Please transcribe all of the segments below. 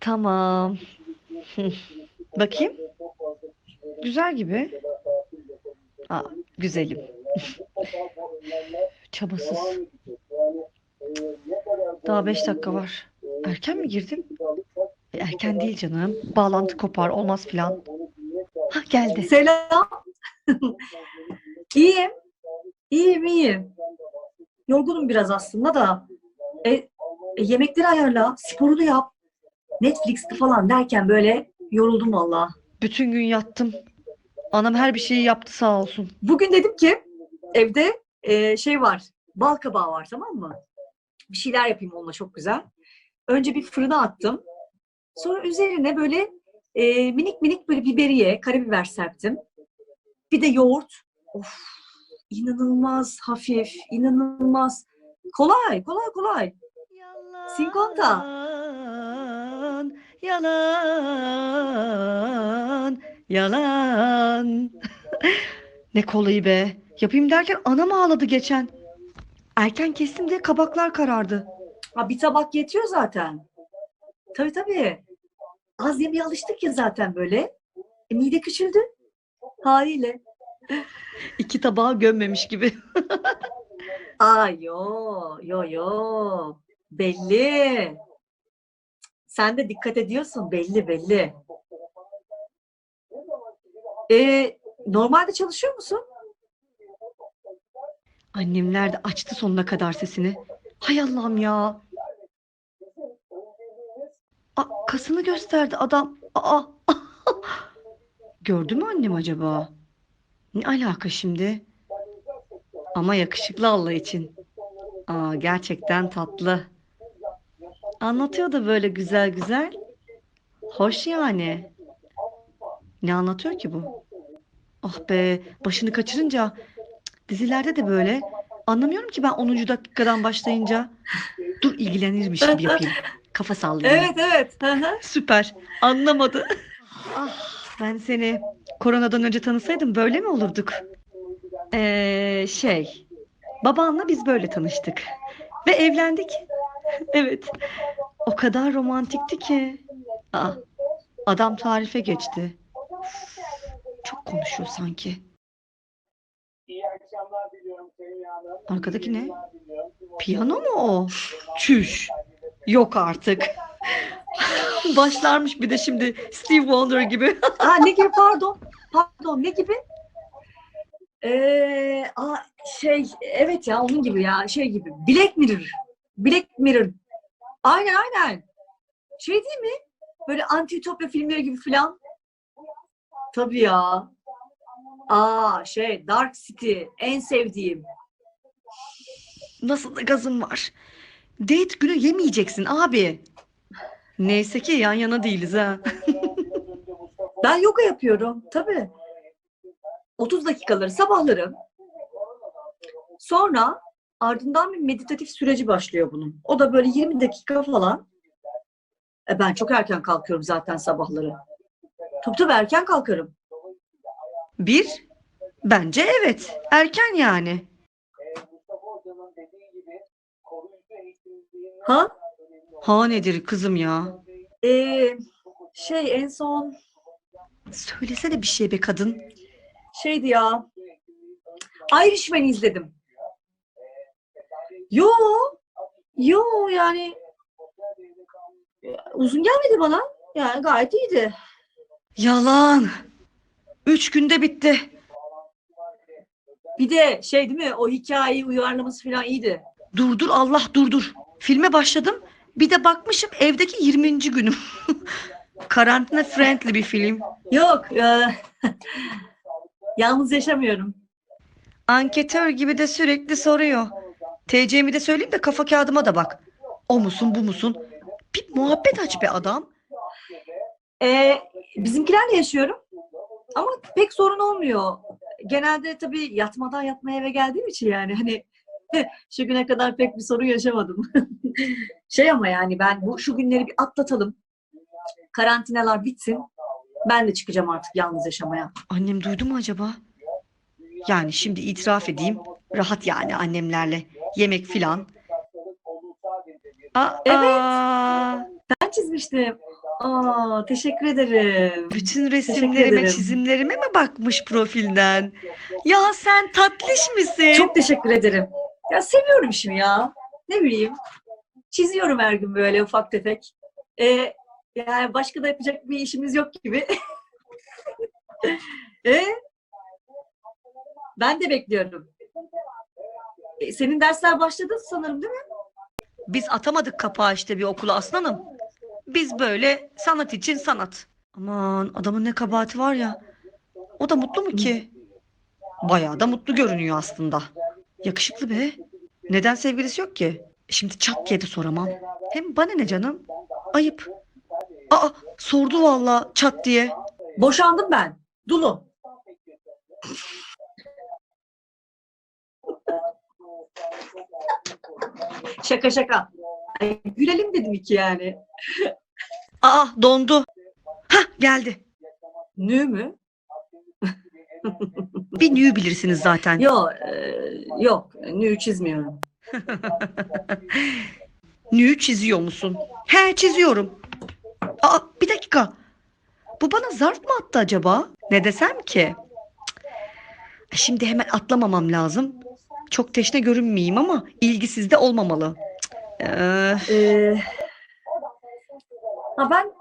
Tamam. Bakayım. Güzel gibi. Aa, güzelim. Çabasız. Daha beş dakika var. Erken mi girdin? E, Erken değil canım. Bağlantı kopar, olmaz filan. Ha geldi. Selam. iyiyim. İyiyim, iyiyim. Yorgunum biraz aslında da. E, e, yemekleri ayarla, sporu da yap. Netflix'te falan derken böyle yoruldum valla. Bütün gün yattım. Anam her bir şeyi yaptı sağ olsun. Bugün dedim ki evde e, şey var, bal kabağı var tamam mı? Bir şeyler yapayım onunla çok güzel. Önce bir fırına attım. Sonra üzerine böyle e, minik minik böyle biberiye, karabiber serptim. Bir de yoğurt. Of, inanılmaz hafif, inanılmaz. Kolay, kolay, kolay. Sinkonta. Yalan, yalan. ne kolayı be. Yapayım derken anam ağladı geçen. Erken kestim diye kabaklar karardı. Ha, bir tabak yetiyor zaten. Tabii tabii. Az yemeye alıştık ya zaten böyle. E, mide küçüldü. Haliyle. İki tabağı gömmemiş gibi. Aa yo yo yo. Belli. Sen de dikkat ediyorsun belli belli. Ee, normalde çalışıyor musun? Annemler de açtı sonuna kadar sesini. Hay Allah'ım ya. Aa, kasını gösterdi adam. Aa. Gördü mü annem acaba? Ne alaka şimdi? Ama yakışıklı Allah için. Aa, gerçekten tatlı. Anlatıyor da böyle güzel güzel. Hoş yani. Ne anlatıyor ki bu? Ah be, başını kaçırınca dizilerde de böyle. Anlamıyorum ki ben 10. dakikadan başlayınca. Dur ilgilenirmiş gibi yapayım. Kafa sallayayım. Evet evet. Hı. Süper. Anlamadı. Ah, ben seni koronadan önce tanısaydım böyle mi olurduk? Ee, şey, babanla biz böyle tanıştık. Ve evlendik. Evet. O kadar romantikti ki. Aa, adam tarife geçti. Çok konuşuyor sanki. Arkadaki ne? Piyano mu o? Çüş. Yok artık. Başlarmış bir de şimdi Steve Wonder gibi. Aa, ne gibi pardon? Pardon ne gibi? Ee, aa, şey evet ya onun gibi ya şey gibi. Black Mirror. Black Mirror. Aynen aynen. Şey değil mi? Böyle anti-ütopya filmleri gibi filan. Tabii ya. Aa şey Dark City en sevdiğim. Nasıl da gazım var. Date günü yemeyeceksin abi. Neyse ki yan yana değiliz ha. Ben yoga yapıyorum tabii. 30 dakikaları sabahları. Sonra ardından bir meditatif süreci başlıyor bunun. O da böyle 20 dakika falan. E ben çok erken kalkıyorum zaten sabahları. Tabii tabii erken kalkarım. Bir, bence evet. Erken yani. Ha? Ha nedir kızım ya? Ee, şey en son Söylesene bir şey be kadın. şeydi ya. Irishman'i izledim. Yo. Yo yani uzun gelmedi bana. Yani gayet iyiydi. Yalan. Üç günde bitti. Bir de şey değil mi? O hikayeyi uyarlaması falan iyiydi. Dur dur Allah dur dur. Filme başladım. Bir de bakmışım evdeki 20. günüm. Karantina friendly bir film. Yok. e, yalnız yaşamıyorum. Anketör gibi de sürekli soruyor. TC'mi de söyleyeyim de kafa kağıdıma da bak. O musun bu musun? Bir muhabbet aç be adam. E, bizimkilerle yaşıyorum. Ama pek sorun olmuyor. Genelde tabii yatmadan yatmaya eve geldiğim için yani hani şu güne kadar pek bir sorun yaşamadım. şey ama yani ben bu şu günleri bir atlatalım. Karantinalar bitsin. Ben de çıkacağım artık yalnız yaşamaya. Annem duydu mu acaba? Yani şimdi itiraf edeyim. Rahat yani annemlerle. Yemek filan. Aa, Evet. Ben ben çizmiştim. Aa, teşekkür ederim. Bütün resimlerime, ederim. çizimlerime mi bakmış profilden? Ya sen tatlış mısın? Çok teşekkür ederim. Ya seviyorum işimi ya. Ne bileyim. Çiziyorum her gün böyle ufak tefek. Ee, yani başka da yapacak bir işimiz yok gibi. e? Ben de bekliyorum. E, senin dersler başladı sanırım değil mi? Biz atamadık kapağı işte bir okula aslanım. Biz böyle sanat için sanat. Aman adamın ne kabahati var ya. O da mutlu mu ki? Bayağı da mutlu görünüyor aslında. Yakışıklı be. Neden sevgilisi yok ki? Şimdi çat diye de soramam. Hem bana ne canım? Ayıp. Aa sordu vallahi çat diye. Boşandım ben. Dulu. Şaka şaka. Ay, gülelim dedim iki yani. Aa dondu. Hah geldi. Nü mü? Bir nüyü bilirsiniz zaten. Yok, e, yok. Nü çizmiyorum. Nüyü çiziyor musun? He çiziyorum. Aa bir dakika. Bu bana zarf mı attı acaba? Ne desem ki? Cık. Şimdi hemen atlamamam lazım. Çok teşne görünmeyeyim ama ilgisiz de olmamalı. Ee, Ee, ha ben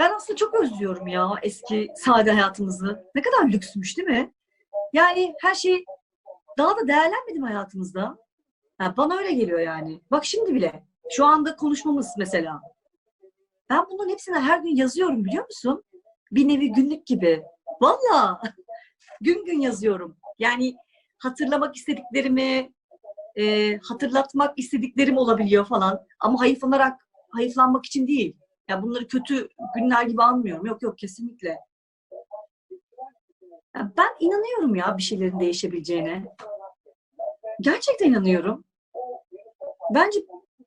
ben aslında çok özlüyorum ya eski sade hayatımızı. Ne kadar lüksmüş değil mi? Yani her şey daha da değerlenmedi mi hayatımızda? Ha, bana öyle geliyor yani. Bak şimdi bile. Şu anda konuşmamız mesela. Ben bunların hepsini her gün yazıyorum biliyor musun? Bir nevi günlük gibi. Valla. gün gün yazıyorum. Yani hatırlamak istediklerimi, e, hatırlatmak istediklerim olabiliyor falan. Ama hayıflanarak, hayıflanmak için değil. Ya bunları kötü günler gibi almıyorum. Yok yok kesinlikle. Ya ben inanıyorum ya bir şeylerin değişebileceğine. Gerçekten inanıyorum. Bence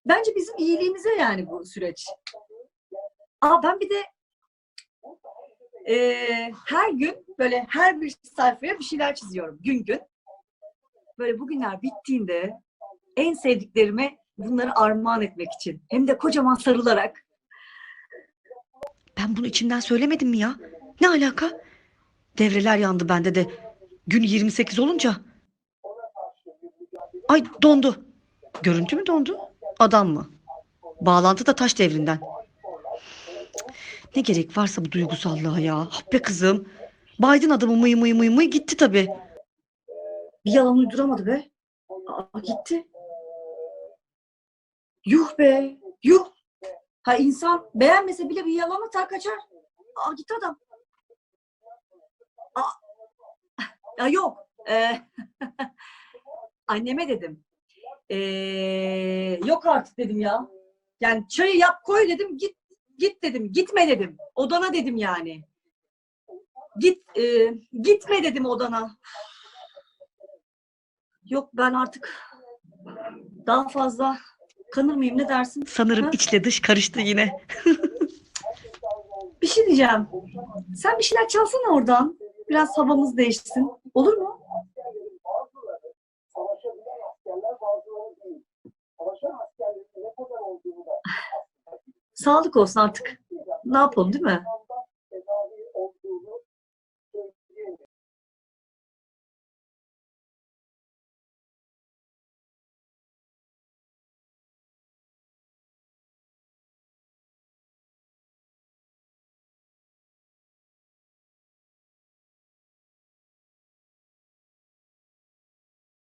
bence bizim iyiliğimize yani bu süreç. Aa ben bir de eee, her gün böyle her bir sayfaya bir şeyler çiziyorum gün gün. Böyle bugünler bittiğinde en sevdiklerime bunları armağan etmek için. Hem de kocaman sarılarak. ben bunu içimden söylemedim mi ya? Ne alaka? Devreler yandı bende de. Gün 28 olunca. Ay dondu. Görüntü mü dondu? Adam mı? Bağlantı da taş devrinden. Ne gerek varsa bu duygusallığa ya. Ah be kızım. Baydın adamı mıy mıy mıy mıy gitti tabii. Bir yalan uyduramadı be. Aa, gitti. Yuh be. Yuh. Ha insan beğenmese bile bir yalan atar kaçar. Aa gitti adam. Aa. Ya yok. Ee, anneme dedim. Ee, yok artık dedim ya. Yani çayı yap koy dedim. Git git dedim. Gitme dedim. Odana dedim yani. Git e, gitme dedim odana. Yok ben artık daha fazla kanır mıyım ne dersin? Sanırım Ha? içle dış karıştı yine. Bir şey diyeceğim. Sen bir şeyler çalsana oradan. Biraz havamız değişsin. Olur mu? Sağlık olsun artık. Ne yapalım değil mi?